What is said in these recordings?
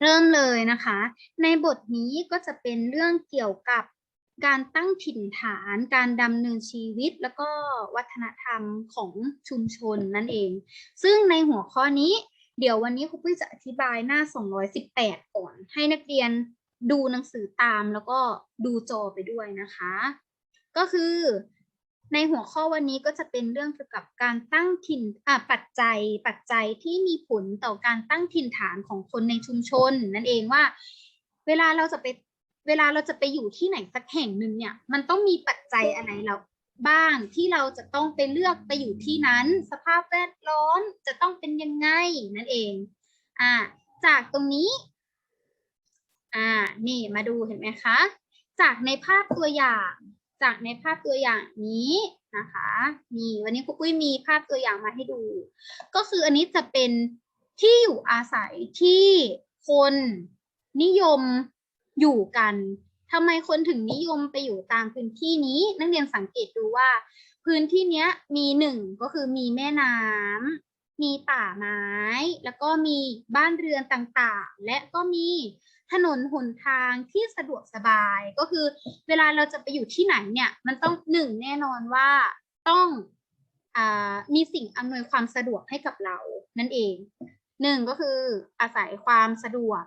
เริ่มเลยนะคะ ในบทนี้ก็จะเป็นเรื่องเกี่ยวกับการตั้งถิ่นฐาน การดำเนินชีวิต แล้วก็วัฒนธรรมของชุมชนนั่นเอง ซึ่งในหัวข้อนี้ เดี๋ยววันนี้ครูปุ้ยจะอธิบายหน้า 218 ก่อน ให้นักเรียนดูหนังสือตามแล้วก็ดูจอไปด้วยนะคะ ก็คือ ในหัวข้อวันนี้ก็จะเป็นเรื่องเกี่ยวกับการตั้งถิ่นอ่าปัจจัย ปัจจัยที่มีผลต่อการตั้งถิ่นฐานของคนในชุมชน นั่นเองว่า เวลาเราจะไปเวลาเราจะไปอยู่ที่ไหนสักแห่งหนึ่งเนี่ย มันต้องมีปัจจัยอะไรเราบ้างที่เราจะต้องไปเลือกไปอยู่ที่นั้น สภาพแวดล้อมจะต้องเป็นยังไงนั่นเองอ่าจากตรงนี้อ่านี่มาดูเห็นไหมคะ จากในภาพตัวอย่าง จากในภาพตัวอย่างนี้นะคะนี่วันนี้ครูปุ้ยมีภาพตัวอย่างมาให้ดู ก็คืออันนี้จะเป็นที่อยู่อาศัยที่คนนิยมอยู่กันทำไมคนถึงนิยมไปอยู่ตามพื้นที่นี้ นักเรียนสังเกตดูว่า พื้นที่เนี้ยมีหนึ่งก็คือมีแม่น้ำมีป่าไม้ แล้วก็มีบ้านเรือนต่างๆ และก็มี ถนนหนทางที่สะดวกสบายก็คือ เวลาเราจะไปอยู่ที่ไหนเนี่ยมันต้องหนึ่งแน่นอนว่าต้องอมีสิ่งอำนวยความสะดวกให้กับเรานั่นเองหนึ่งก็คืออาศัยความสะดวก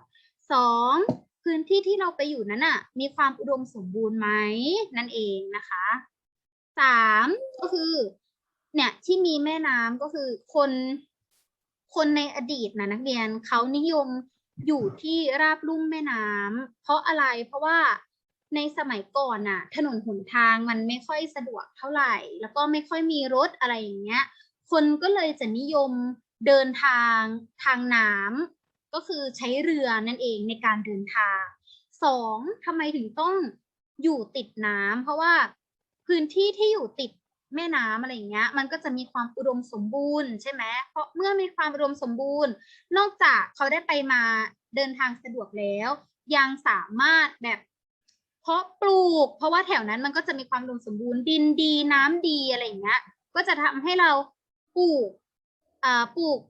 สองพื้นที่ที่เราไปอยู่นั้นน่ะ มีความอุดมสมบูรณ์ไหมนั่นเองนะคะสามก็คือเนี่ยที่มีแม่น้ำก็คือคนคนในอดีตนะนักเรียนเขานิยม อยู่ที่ราบลุ่มแม่น้ำเพราะอะไรเพราะว่าในสมัยก่อนน่ะ ถนนหนทางมันไม่ค่อยสะดวกเท่าไหร่ แล้วก็ไม่ค่อยมีรถอะไรอย่างเงี้ย คนก็เลยจะนิยมเดินทางทางน้ำก็คือใช้เรือนั่นเองในการเดินทางสองทำไมถึงต้องอยู่ติดน้ำเพราะว่าพื้นที่ที่อยู่ติด แม่น้ำอะไรอย่างเงี้ย มันก็จะมีความอุดมสมบูรณ์ใช่ไหมเพราะเมื่อมีความอุดมสมบูรณ์ นอกจากเขาได้ไปมาเดินทางสะดวกแล้ว ยังสามารถแบบเพาะปลูก เพราะว่าแถวนั้นมันก็จะมีความอุดมสมบูรณ์ดินดีน้ำดีอะไรอย่างเงี้ย ก็จะทำให้เราปลูกอ่าปลูก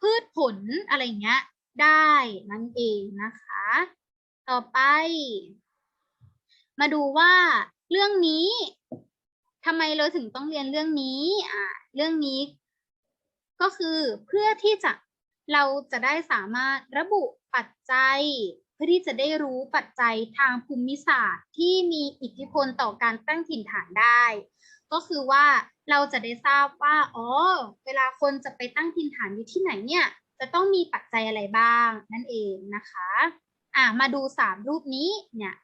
พืชผลอะไรอย่างเงี้ยได้นั่นเองนะคะ ต่อไป มาดูว่าเรื่องนี้ ทำไมเราถึงต้องเรียนเรื่องนี้อ่าเรื่องนี้ ก็คือเพื่อที่จะเราจะได้สามารถระบุปัจจัย เพื่อที่จะได้รู้ปัจจัยทางภูมิศาสตร์ ที่มีอิทธิพลต่อการตั้งถิ่นฐานได้ ก็คือว่าเราจะได้ทราบว่าอ๋อเวลาคนจะไปตั้งถิ่นฐานอยู่ที่ไหนเนี่ย จะต้องมีปัจจัยอะไรบ้างนั่นเองนะคะ อะมาดูสามรูปนี้เนี่ย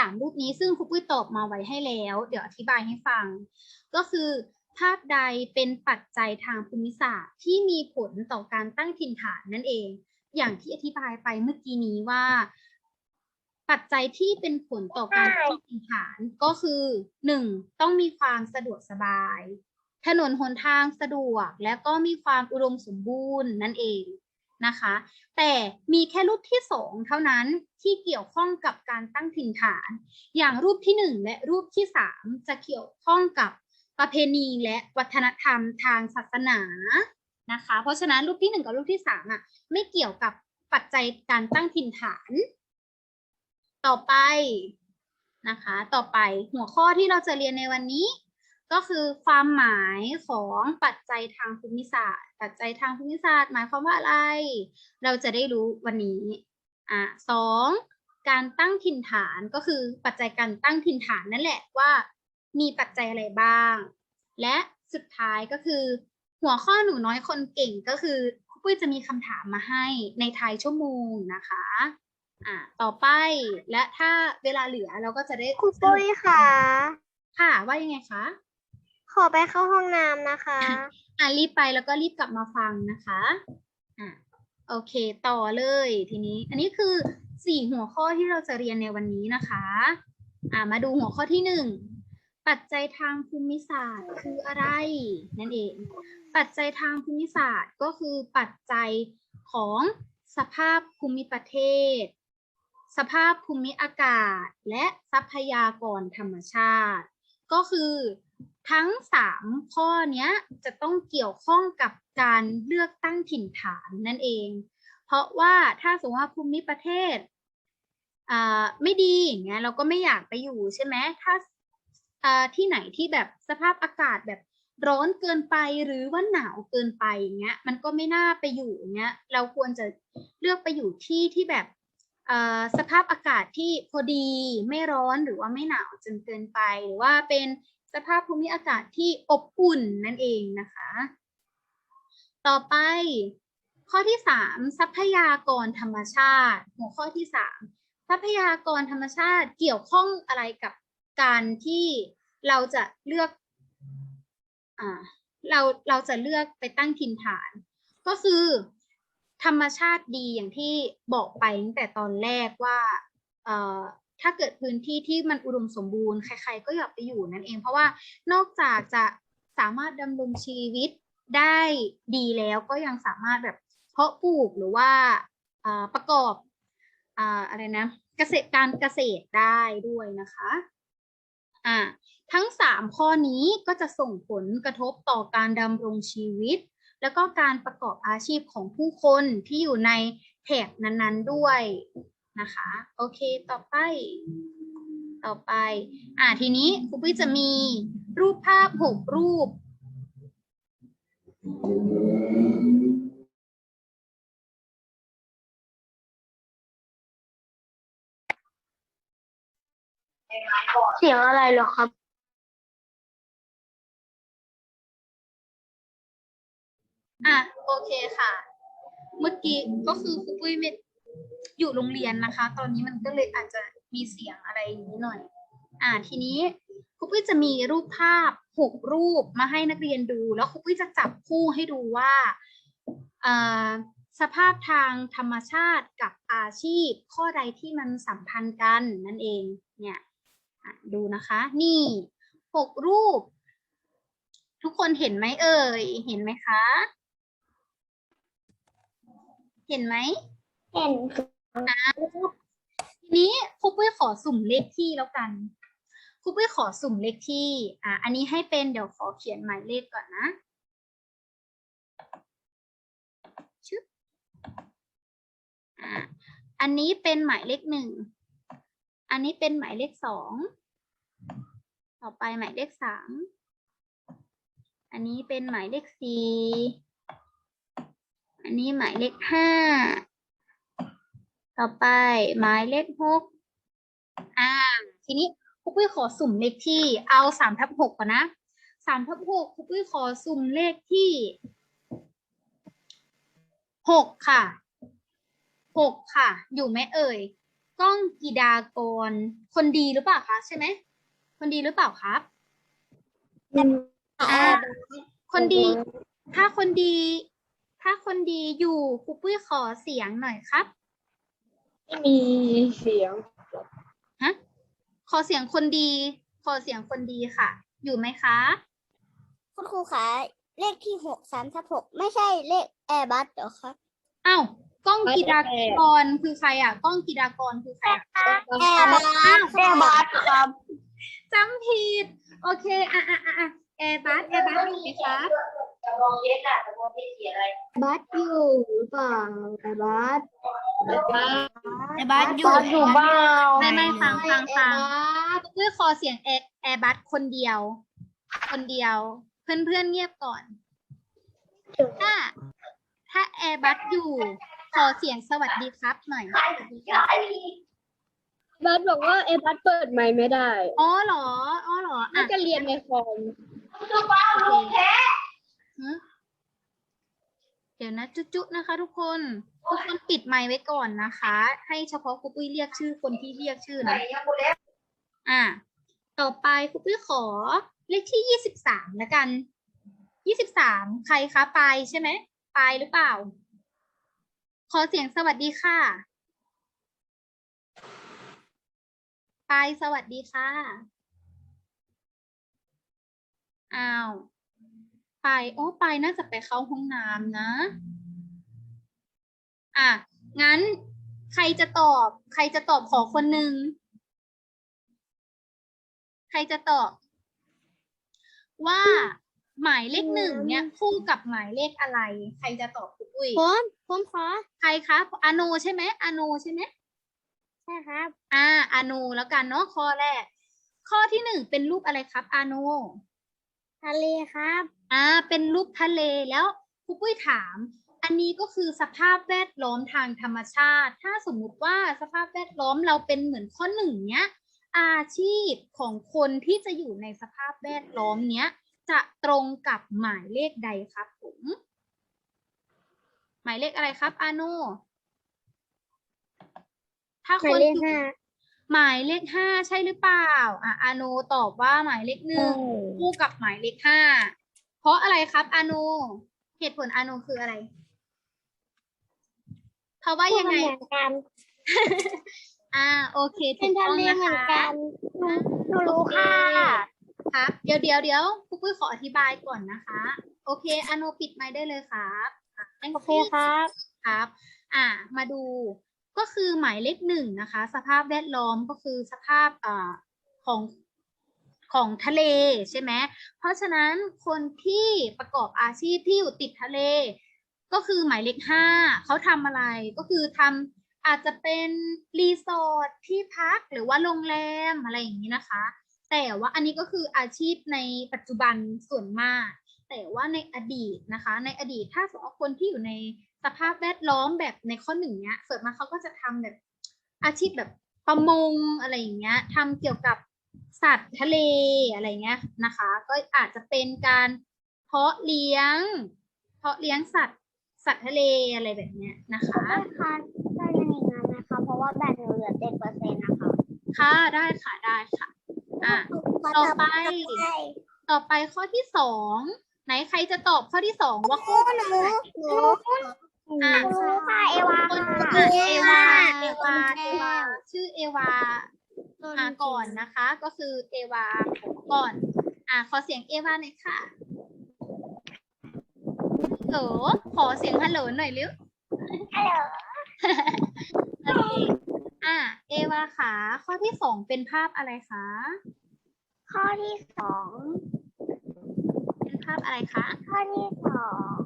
สามรูปนี้ซึ่งครูปุ้ยตอบมาไว้ให้แล้ว เดี๋ยวอธิบายให้ฟัง ก็คือภาพใดเป็นปัจจัยทางภูมิศาสตร์ที่มีผลต่อการตั้งถิ่นฐานนั่นเอง อย่างที่อธิบายไปเมื่อกี้นี้ว่า ปัจจัยที่เป็นผลต่อการตั้งถิ่นฐานก็คือหนึ่งต้องมีความสะดวกสบาย ถนนหนทางสะดวกและก็มีความอุดมสมบูรณ์นั่นเอง นะคะ แต่มีแค่รูปที่สองเท่านั้นที่เกี่ยวข้องกับการตั้งถิ่นฐาน อย่างรูปที่หนึ่งและรูปที่สามจะเกี่ยวข้องกับประเพณีและวัฒนธรรมทางศาสนานะคะ เพราะฉะนั้นรูปที่หนึ่งกับรูปที่สามอะไม่เกี่ยวกับปัจจัยการตั้งถิ่นฐาน ต่อไปนะคะ ต่อไปหัวข้อที่เราจะเรียนในวันนี้ ก็คือความหมายของปัจจัยทางภูมิศาสตร์ ปัจจัยทางภูมิศาสตร์ หมายความว่าอะไร เราจะได้รู้วันนี้อะสองการตั้งถิ่นฐานก็คือปัจจัยการตั้งถิ่นฐานนั่นแหละว่า มีปัจจัยอะไรบ้าง และสุดท้ายก็คือ หัวข้อหนูน้อยคนเก่งก็คือครูปุ้ยจะมีคำถามมาให้ในท้ายชั่วโมงนะคะอะต่อไปและถ้าเวลาเหลือเราก็จะได้ครูปุ้ยค่ะ ค่ะว่ายังไงคะ ขอไปเข้าห้องน้ำนะคะ อะรีบไปแล้วก็รีบกลับมาฟังนะคะอะโอเค ต่อเลยทีนี้ อันนี้คือสี่หัวข้อที่เราจะเรียนในวันนี้นะคะ อะมาดูหัวข้อที่หนึ่งปัจจัยทางภูมิศาสตร์คืออะไร นั่นเอง ปัจจัยทางภูมิศาสตร์ก็คือปัจจัยของสภาพภูมิประเทศ สภาพภูมิอากาศ และทรัพยากรธรรมชาติ ก็คือ ทั้งสามข้อเนี้ยจะต้องเกี่ยวข้องกับการเลือกตั้งถิ่นฐานนั่นเอง เพราะว่าถ้าสมมติว่าภูมิประเทศอ่าไม่ดีอย่างเงี้ยเราก็ไม่อยากไปอยู่ใช่ไหมถ้าอ่าที่ไหนที่แบบสภาพอากาศแบบร้อนเกินไปหรือว่าหนาวเกินไปอย่างเงี้ยมันก็ไม่น่าไปอยู่อย่างเงี้ยเราควรจะเลือกไปอยู่ที่ที่แบบอ่าสภาพอากาศที่พอดีไม่ร้อนหรือว่าไม่หนาวจนเกินไป หรือว่าเป็น สภาพภูมิอากาศที่อบอุ่นนั่นเองนะคะ ต่อไปข้อที่สามทรัพยากรธรรมชาติ หัวข้อที่สามทรัพยากรธรรมชาติเกี่ยวข้องอะไรกับการที่เราจะเลือกอ่าเราเราจะเลือกไปตั้งถิ่นฐาน ก็คือ ธรรมชาติดีอย่างที่บอกไปตั้งแต่ตอนแรกว่า ถ้าเกิดพื้นที่ที่มันอุดมสมบูรณ์ใคร ๆ ก็อยากไปอยู่นั่นเอง เพราะว่านอกจากจะสามารถดำรงชีวิตได้ดีแล้วก็ยังสามารถแบบเพาะปลูกหรือว่าประกอบอ่าอะไรนะเกษตรการเกษตรได้ด้วยนะคะอ่าทั้ง 3 ข้อนี้ก็จะส่งผลกระทบต่อการดำรงชีวิต แล้วก็การประกอบอาชีพของผู้คนที่อยู่ในแถบนั้นๆด้วย นะคะ โอเคต่อไป ต่อไป อ่าทีนี้ครูปุ้ยจะมีรูปภาพ6รูป เสียงอะไรเหรอครับ อะโอเคค่ะ เมื่อกี้ก็คือครูปุ้ยไม่ อยู่โรงเรียนนะคะ ตอนนี้มันก็เลยอาจจะมีเสียงอะไรอย่างนี้หน่อย อ่า ทีนี้ครูปุ้ยจะมีรูปภาพหกรูปมาให้นักเรียนดู แล้วครูปุ้ยจะจับคู่ให้ดูว่าอ่าสภาพทางธรรมชาติกับอาชีพ ข้อใดที่มันสัมพันธ์กันนั่นเอง เนี่ยดูนะคะ นี่หกรูป ทุกคนเห็นไหมเอ่ย เห็นไหมคะ เห็นไหม เห็นนะทีนี้ครูปุ้ยขอสุ่มเลขที่แล้วกันครูปุ้ยขอสุ่มเลขที่ อะอันนี้ให้เป็นเดี๋ยวขอเขียนหมายเลขก่อนนะชึบอะอันนี้เป็นหมายเลขหนึ่ง อันนี้เป็นหมายเลขสอง ต่อไปหมายเลขสาม อันนี้เป็นหมายเลขสี่ อันนี้หมายเลขห้า ต่อไปหมายเลขหกอ่า ทีนี้ครูปุ้ยขอสุ่มเลขที่เอาสามทับหกก่อนนะสามทับหกครูปุ้ยขอสุ่มเลขที่หกค่ะหกค่ะ อยู่ไหมเอ่ยก้องกีดากร คนดีหรือเปล่าคะใช่ไหมคนดีหรือเปล่าครับอ่าคนดี ถ้าคนดี ถ้าคนดีอยู่ครูปุ้ยขอเสียงหน่อยครับ ไม่มีเสียงฮะขอเสียงคนดี ขอเสียงคนดีค่ะ อยู่ไหมคะ คุณครูคะเลขที่หกสามทับหกไม่ใช่เลขแอร์บัสเหรอคะอ้าวกล้องกีดากรคือใครอะกล้องกีดากรคือใครอะแอร์บัสแอร์บัสครับจำผิด โอเค อะอะอะอะแอร์บัสแอร์บัสถูกไหมค รับบัสอยู่หรือเปล่าแอร์บัสแอร์บัสอยู่อยู่บ้าไม่ไม่ฟังฟังฟังเพื่อขอเสียงแอร์แอร์บัสคนเดียว คนเดียว เพื่อนเพื่อนๆเงียบก่อน ถ้า ถ้าแอร์บัสอยู่ ขอเสียงสวัสดีครับหน่อยสวัสดีครับบัสบอกว่าแอร์บัสเปิดไมค์ไม่ได้ อ๋อเหรอ อ๋อเหรอน่าอะจะเรียนในคอมโอเคหึ เดี๋ยวนะจุ๊ๆนะคะ ทุกคนทุกคนปิดไมค์ไว้ก่อนนะคะ ให้เฉพาะครูปุ้ยเรียกชื่อคนที่เรียกชื่อนะอะต่อไปครูปุ้ยขอเลขที่ยี่สิบสามแล้วกันยี่สิบสามใครคะปายใช่ไหมปายหรือเปล่า ขอเสียงสวัสดีค่ะปายสวัสดีค่ะอ้าว ปายโอ้ปายน่าจะไปเข้าห้องน้ำนะ อะ งั้นใครจะตอบ ใครจะตอบขอคนหนึ่ง ใครจะตอบ ว่าหมายเลขหนึ่งเนี่ยคู่กับหมายเลขอะไร ใครจะตอบครูปุ้ยผมผมขอ ใครครับอาโนใช่ไหมอาโนใช่ไหมใช่ครับ อ่าอาโนแล้วกันเนาะข้อแรก ข้อที่หนึ่งเป็นรูปอะไรครับอาโน ทะเลครับ อ่า เป็นรูปทะเลแล้วครูปุ้ยถาม อันนี้ก็คือสภาพแวดล้อมทางธรรมชาติ ถ้าสมมุติว่าสภาพแวดล้อมเราเป็นเหมือนข้อหนึ่งเนี้ย อาชีพของคนที่จะอยู่ในสภาพแวดล้อมเนี้ย จะตรงกับหมายเลขใดครับผมหมายเลขอะไรครับอาโนถ้าหมาคยนเลขอยู่ ห้าหมายเลขห้าใช่หรือเปล่า อะอาโนตอบว่าหมายเลขหนึ่งคู่กับหมายเลขห้าเพราะอะไรครับอาโนเหตุผลอาโนคืออะไรเพราะว่ายังไงเหมือนกันอ่าโอเคเป็ถูนกทะต้องเลนะเหมือนคะกันหนูหนูรู้ค่ะครับเดี๋ยวเดี๋ยวเดี๋ยวครูปุ้ยขออธิบายก่อนนะคะ โอเคอาโนปิดไมค์ได้เลยครับอะ thank โอเค you ครับครับ อ่า มาดู ก็คือหมายเลขหนึ่งนะคะ สภาพแวดล้อมก็คือสภาพอ่าของของทะเลใช่ไหมเพราะฉะนั้นคนที่ประกอบอาชีพที่อยู่ติดทะเล ก็คือหมายเลขห้าเขาทำอะไรก็คือทำอาจจะเป็นรีสอร์ทที่พักหรือว่าโรงแรมอะไรอย่างนี้นะคะ แต่ว่าอันนี้ก็คืออาชีพในปัจจุบันส่วนมาก แต่ว่าในอดีตนะคะ ในอดีตถ้าสมมติคนที่อยู่ใน สภาพแวดล้อมแบบในข้อหนึ่งเนี้ยส่วนมากเขาก็จะทำแบบอาชีพแบบประมงอะไรอย่างเงี้ยทำเกี่ยวกับสัตว์ทะเลอะไรเงี้ยนะคะ ก็อาจจะเป็นการเพาะเลี้ยง เพาะเลี้ยงสัตว์สัตว์ทะเลอะไรแบบเนี้ยนะคะได้ค่ะได้ยังไงงั้นนะคะ เพราะว่าแบตหนูเหลือเจ็ดเปอร์เซ็นต์นะคะ ค่ะได้ค่ะได้ค่ะอะต่อไป ต่อไปข้อที่สองไหนใครจะตอบข้อที่สองว่าข้อหนูหนู อะรู้ค่ะเอวาคนค่ะอะเอวาเอวาแก้เอวาชื่อเอวาอ่าก่อนนะคะ ก็คือเอวาก่อน อ่าขอเสียงเอวาหน่อยค่ะฮัลโหลขอเสียงฮัลโหลหน่อยเร็วฮัลโหลโอเคอ่าเอวาค่ะข้อที่สองเป็นภาพอะไรคะข้อที่สองเป็นภาพอะไรคะข้อที่สอง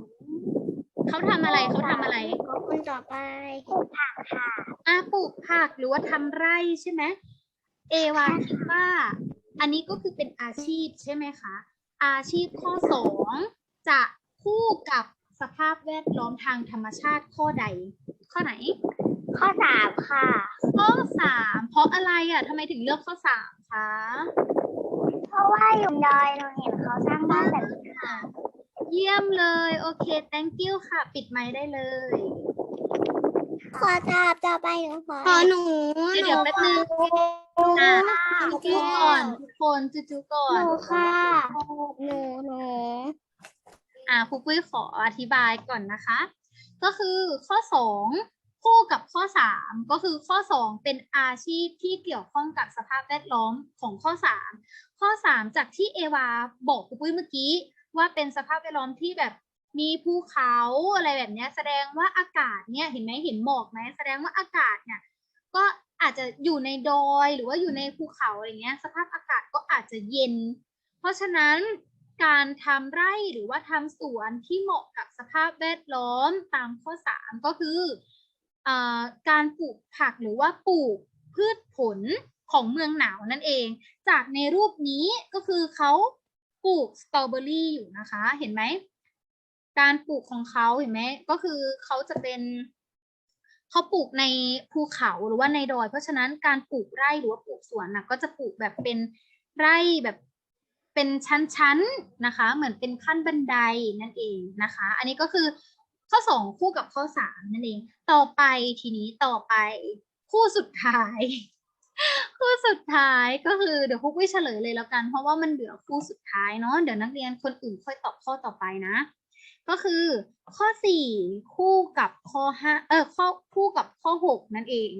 เขาทำอะไรเขาทำอะไรก็คนต่อไปปลูกผักค่ะอ่าปลูกผักหรือว่าทำไร่ใช่ไหมเอวาคิดว่า อันนี้ก็คือเป็นอาชีพใช่ไหมคะ อาชีพข้อสองจะคู่กับสภาพแวดล้อมทางธรรมชาติข้อใด ข้อไหน ข้อสามค่ะ ข้อสามเพราะอะไรอะทำไมถึงเลือกข้อสามคะ เพราะว่าอยู่ดอยหนูเห็นเขาสร้างบ้านแบบนี้ค่ะ เยี่ยมเลย โอเค thank you ค่ะ ปิดไมค์ได้เลย ขอตาบต่อไปหนูขอขอหนูเดี๋ยวเดี๋ยวแป๊บนึง อะจูๆก่อนทุกคนจูๆก่อหน นูค่ะหนูหนูอ่าครูปุ้ยขออธิบายก่อนนะคะ ก็คือข้อสองคู่กับข้อสามก็คือข้อสองเป็นอาชีพที่เกี่ยวข้องกับสภาพแวดล้อมของข้อสามข้อสามจากที่เอวาบอกครูปุ้ยเมื่อกี้ ว่าเป็นสภาพแวดล้อมที่แบบมีภูเขาอะไรแบบนี้แสดงว่าอากาศเนี่ยเห็นไหมเห็นหมอกไหมแสดงว่าอากาศเนี่ยก็อาจจะอยู่ในดอยหรือว่าอยู่ในภูเขาอะไรเงี้ย สภาพอากาศก็อาจจะเย็น เพราะฉะนั้นการทำไร่หรือว่าทำสวนที่เหมาะกับสภาพแวดล้อมตามข้อสามก็คืออการปลูกผักหรือว่าปลูกพืชผลของเมืองหนาวนั่นเอง จากในรูปนี้ก็คือเขา ปลูกสตรอเบอรี่อยู่นะคะ เห็นไหม การปลูกของเขาเห็นไหม ก็คือเขาจะเป็นเขาปลูกในภูเขาหรือว่าในดอย เพราะฉะนั้นการปลูกไร่หรือว่าปลูกสวนนะก็จะปลูกแบบเป็นไร่แบบเป็นชั้นๆนะคะ เหมือนเป็นขั้นบันไดนั่นเองนะคะ อันนี้ก็คือข้อสองคู่กับข้อสามนั่นเอง ต่อไปทีนี้ต่อไปคู่สุดท้าย คู่สุดท้ายก็คือเดี๋ยวพวกวิเฉลยเลยแล้วกัน เพราะว่ามันเหลือคู่สุดท้ายเนาะเดี๋ยวนักเรียนคนอื่นค่อยตอบข้อต่อไปนะ ก็คือข้อสี่คู่กับข้อห้าเออข้อคู่กับข้อหกนั่นเอง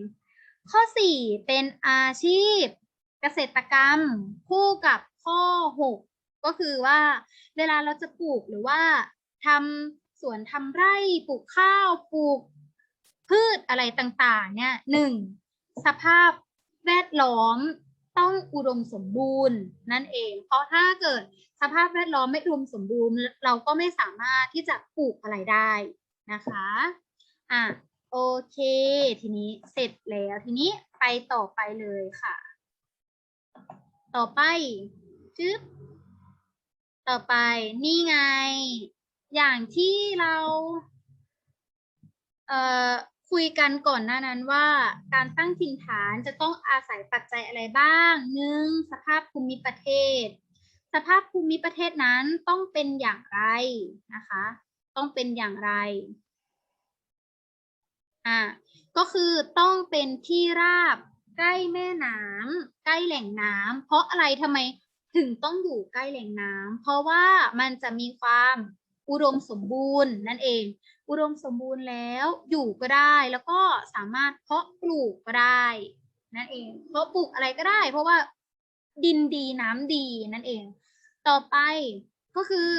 ข้อสี่เป็นอาชีพเกษตรกรรม คู่กับข้อหกก็คือว่าเวลาเราจะปลูกหรือว่าทำสวนทำไร่ปลูกข้าวปลูกพืชอะไรต่างๆ เนี่ยหนึ่งสภาพ แวดล้อมต้องอุดมสมบูรณ์นั่นเอง เพราะถ้าเกิดสภาพแวดล้อมไม่อุดมสมบูรณ์ เราก็ไม่สามารถที่จะปลูกอะไรได้นะคะอะโอเค ทีนี้เสร็จแล้วทีนี้ไปต่อไปเลยค่ะ ต่อไปจึ๊บต่อไปนี่ไง อย่างที่เรา เอ่อ คุยกันก่อนหน้านั้นว่า การตั้งถิ่นฐานจะต้องอาศัยปัจจัยอะไรบ้างหนึ่งสภาพภูมิประเทศ สภาพภูมิประเทศนั้นต้องเป็นอย่างไรนะคะ ต้องเป็นอย่างไรอ่าก็คือต้องเป็นที่ราบใกล้แม่น้ำใกล้แหล่งน้ำเพราะอะไรทำไมถึงต้องอยู่ใกล้แหล่งน้ำเพราะว่ามันจะมีความ อุดมสมบูรณ์นั่นเอง อุดมสมบูรณ์แล้วอยู่ก็ได้แล้วก็สามารถเพาะปลูกก็ได้นั่นเองเพาะปลูกอะไรก็ได้ เพราะว่าดินดีน้ำดีนั่นเอง ต่อไปก็คือ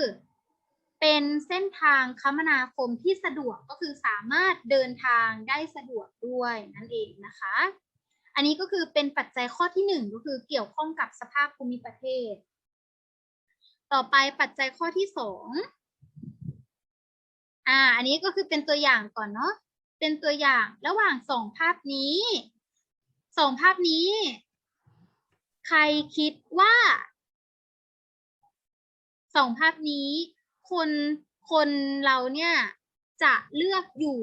เป็นเส้นทางคมนาคมที่สะดวกก็คือสามารถเดินทางได้สะดวกด้วยนั่นเองนะคะ อันนี้ก็คือเป็นปัจจัยข้อที่หนึ่งก็คือเกี่ยวข้องกับสภาพภูมิประเทศ ต่อไปปัจจัยข้อที่สอง อ่า อันนี้ก็คือเป็นตัวอย่างก่อนเนาะ เป็นตัวอย่างระหว่างสองภาพนี้สองภาพนี้ ใครคิดว่าสองภาพนี้คนคนเราเนี่ยจะเลือกอยู่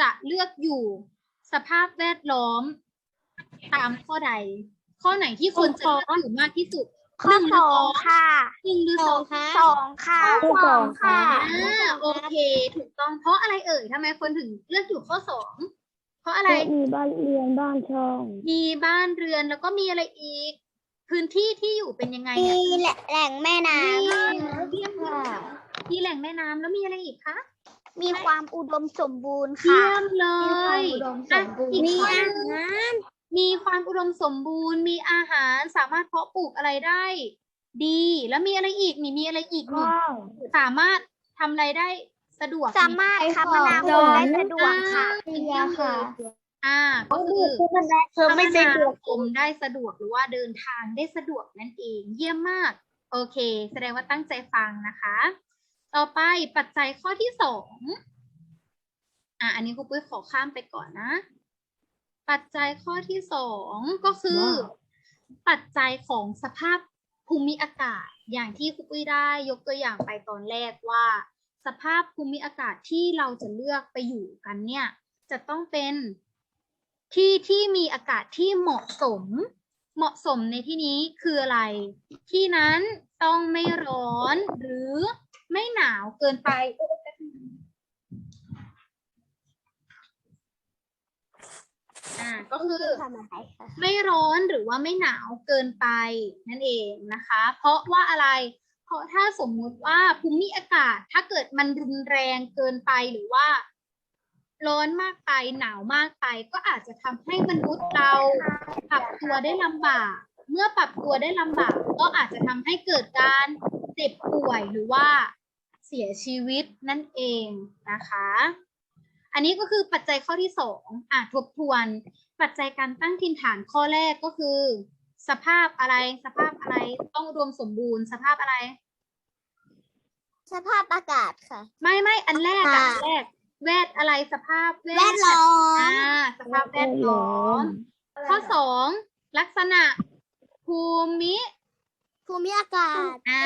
จะเลือกอยู่ สภาพแวดล้อม ตามข้อใด ข้อไหนที่คนจะเลือกอยู่มากที่สุด ข้อหนึ่งหรือสองค่ะหนึ่งหรือสองคะสองค่ะข้อสองค่ะอ่าโอเค ถูกต้องเพราะอะไรเอ่ยทำไมคนถึงเลือกอยู่ข้อสองเพราะอะไรมีบ้านเรียนบ้านช่อง มีบ้านเรือนแล้วก็มีอะไรอีก พื้นที่ที่อยู่เป็นยังไงมีเนี่ยแหล่งแม่น้มีำเยี่ยมค่ะมีแหล่งแม่น้ำแล้วมีอะไรอีกคะมีความอุดมสมบูรณ์เยี่ค่ะยมเลยมีความอุดมสมบูรณ์อะอีกมีข้ออาหนึ่งหาร มีความอุดมสมบูรณ์ มีอาหารสามารถเพาะปลูกอะไรได้ ดี แล้วมีอะไรอีกมีมีอะไรอีกนี่ข้าวสามารถททำอะไรได้สะดวกสามารถคมนาคมได้สะดวกค่ะอ่าเยี่ยมเลยอ่า ก็คือเธอไม่สะดวกคมได้สะดวกหรือว่าเดินทางได้สะดวกนั่นเอง เยี่ยมมาก โอเค แสดงว่าตั้งใจฟังนะคะ ต่อไปปัจจัยข้อที่สองอะอันนี้ครูปุ้ยขอข้ามไปก่อนนะ ปัจจัยข้อที่สองก็คือ ปัจจัยของสภาพภูมิอากาศ อย่างที่ครูปุ้ยได้ยกตัวอย่างไปตอนแรกว่า สภาพภูมิอากาศที่เราจะเลือกไปอยู่กันเนี่ย จะต้องเป็นที่ที่มีอากาศที่เหมาะสม เหมาะสมในที่นี้คืออะไร ที่นั้นต้องไม่ร้อนหรือไม่หนาวเกินไปโอ๊ยแป๊บนึงอ่าก็คือทำอะไรคะไม่ร้อนหรือว่าไม่หนาวเกินไปนั่นเองนะคะ เพราะว่าอะไร เพราะถ้าสมมุติว่าภูมิอากาศ ถ้าเกิดมันรุนแรงเกินไปหรือว่า ร้อนมากไปหนาวมากไป ก็อาจจะทำให้มนุษย์เราปรับตัวได้ลำบาก เมื่อปรับตัวได้ลำบาก ก็อาจจะทำให้เกิดการเจ็บป่วยหรือว่าเสียชีวิตนั่นเองนะคะ อันนี้ก็คือปัจจัยข้อที่สองอะทบทวน ปัจจัยการตั้งถิ่นฐานข้อแรกก็คือ สภาพอะไร สภาพอะไรต้องรวมสมบูรณ์ สภาพอะไร สภาพอากาศค่ะ ไม่ไม่อันแรกอะค่ะอันแรก แวดอะไรสภาพแวดล้ออ่ามสภาพแวดล้อมข้อสองลักษณะภูมิ ภูมิอากาศ อ่า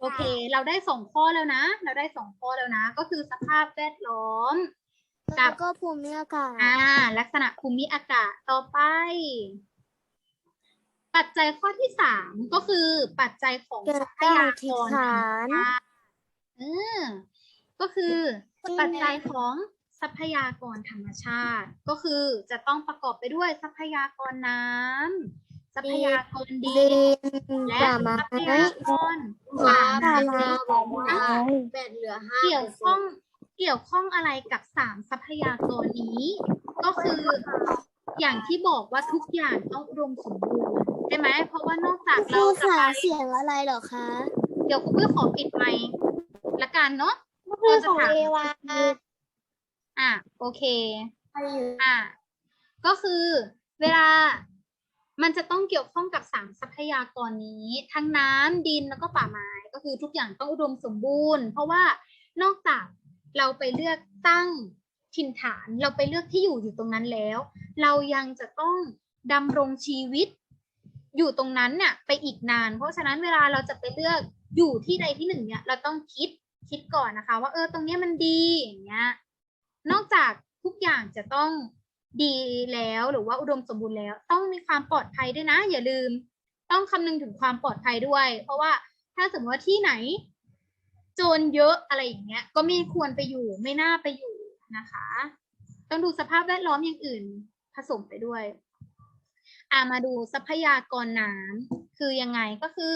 โอเค เราได้สองข้อแล้วนะ เราได้สองข้อแล้วนะ ก็คือสภาพแวดล้อม กัแล้บวก็ภูมิอากาศอ่า ลักษณะภูมิอากาศต่อไป ปัจจัยข้อที่สามก็คือปัจจัยของเกิทดรัพตั้งยาถิ่กนรธรรฐามนชาติเออก็คือ ปัจจัยของทรัพยากรธรรมชาติ ก็คือจะต้องประกอบไปด้วยทรัพยากรน้ำ ทรัพยากรดิดินนและป่าไม้ทรัพยากรป่าไม้น้อยแบนเหลือห้าเกี่ยวข้องเกี่ยวข้องอะไรกับสามทรัพยากรนี้ ก็คืออย่างที่บอกว่าทุกอย่างต้องอุดมสมบูรณ์ใช่ไหมเพราะว่านอกจากครูเราจะขาไปเสียงอะไรเหรอคะเดี๋ยวคุณเพื่อขอปิดไมค์ละกันเนาะครูของเอวาอะโอเคอะก็คือเวลา มันจะต้องเกี่ยวข้องกับสามทรัพยากรนี้ ทั้งน้ำดินแล้วก็ป่าไม้ก็คือทุกอย่างต้องอุดมสมบูรณ์ เพราะว่านอกจากเราไปเลือกตั้งถิ่นฐาน เราไปเลือกที่อยู่อยู่ตรงนั้นแล้ว เรายังจะต้องดำรงชีวิต อยู่ตรงนั้นเนี่ยไปอีกนาน เพราะฉะนั้นเวลาเราจะไปเลือกอยู่ที่ใดที่หนึ่งเนี่ยเราต้องคิดคิดก่อนนะคะ ว่าเออตรงนี้มันดีอย่างเงี้ยนอกจากทุกอย่างจะต้อง ดีแล้วหรือว่าอุดมสมบูรณ์แล้ว ต้องมีความปลอดภัยด้วยนะ อย่าลืม ต้องคำนึงถึงความปลอดภัยด้วย เพราะว่าถ้าสมมติว่าที่ไหน โจรเยอะอะไรอย่างเงี้ย ก็ไม่ควรไปอยู่ไม่น่าไปอยู่นะคะ ต้องดูสภาพแวดล้อมอย่างอื่นผสมไปด้วยอ่ามาดูทรัพยากรน้ำคือยังไงก็คือ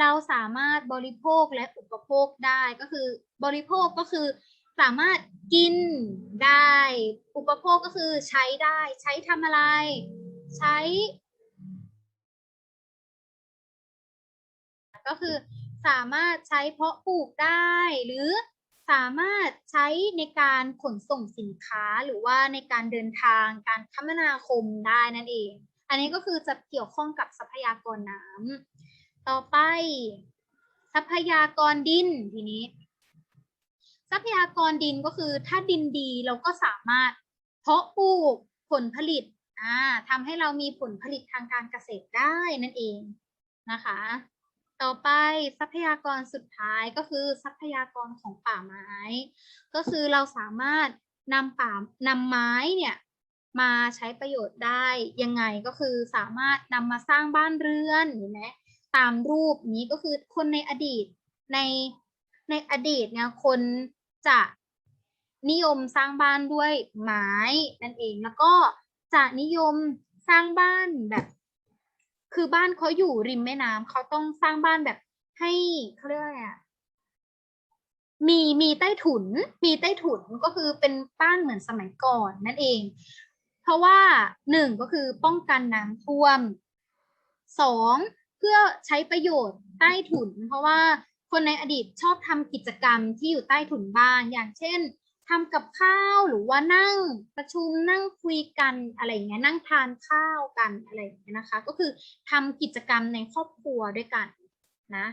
เราสามารถบริโภคและอุปโภคได้ก็คือบริโภคก็คือ สามารถกินได้ อุปโภคก็คือใช้ได้ ใช้ทำอะไร ใช้ ก็คือสามารถใช้เพาะปลูกได้ หรือสามารถใช้ในการขนส่งสินค้าหรือว่าในการเดินทางการคมนาคมได้นั่นเอง อันนี้ก็คือจะเกี่ยวข้องกับทรัพยากรน้ำต่อไป ทรัพยากรดินทีนี้ ทรัพยากรดินก็คือถ้าดินดีเราก็สามารถ เพาะปลูกผลผลิตอ่าทำให้เรามีผลผลิตทางการเกษตรได้นั่นเองนะคะ ต่อไปทรัพยากรสุดท้ายก็คือทรัพยากรของป่าไม้ ก็คือเราสามารถนำป่านำไม้เนี่ยมาใช้ประโยชน์ได้ยังไงก็คือสามารถนำมาสร้างบ้านเรือนเห็นไหมตามรูปนี้ก็คือคนในอดีตในในอดีตเนี่ยคน จะนิยมสร้างบ้านด้วยไม้นั่นเองแล้วก็จะนิยมสร้างบ้านแบบ คือบ้านเขาอยู่ริมแม่น้ำเขาต้องสร้างบ้านแบบให้เขาเรียกว่าอะไรอะมีมีใต้ถุน มีใต้ถุนก็คือเป็นบ้านเหมือนสมัยก่อนนั่นเอง เพราะว่าหนึ่งก็คือป้องกันน้ำท่วมสองเพื่อใช้ประโยชน์ใต้ถุน เพราะว่า คนในอดีตชอบทำกิจกรรมที่อยู่ใต้ถุนบ้านอย่างเช่นทำกับข้าวหรือว่านั่งประชุมนั่งคุยกันอะไรเงี้ยนั่งทานข้าวกันอะไรเงี้ยนะคะ ก็คือทำกิจกรรมในครอบครัวด้วยกันนะ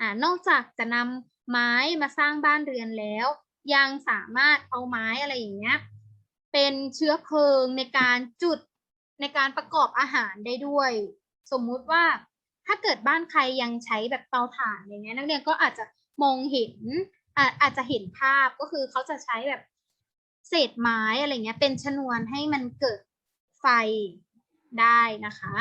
อ่านอกจากจะนำไม้มาสร้างบ้านเรือนแล้ว ยังสามารถเอาไม้อะไรอย่างเงี้ยเป็นเชื้อเพลิงในการจุดในการประกอบอาหารได้ด้วย สมมุติว่า ถ้าเกิดบ้านใครยังใช้แบบเตาถ่านอย่างเงี้ยนักเรียนก็อาจจะมองเห็นอาอาจจะเห็นภาพก็คือเขาจะใช้แบบเศษไม้อะไรเงี้ยเป็นชนวนให้มันเกิดไฟได้นะคะ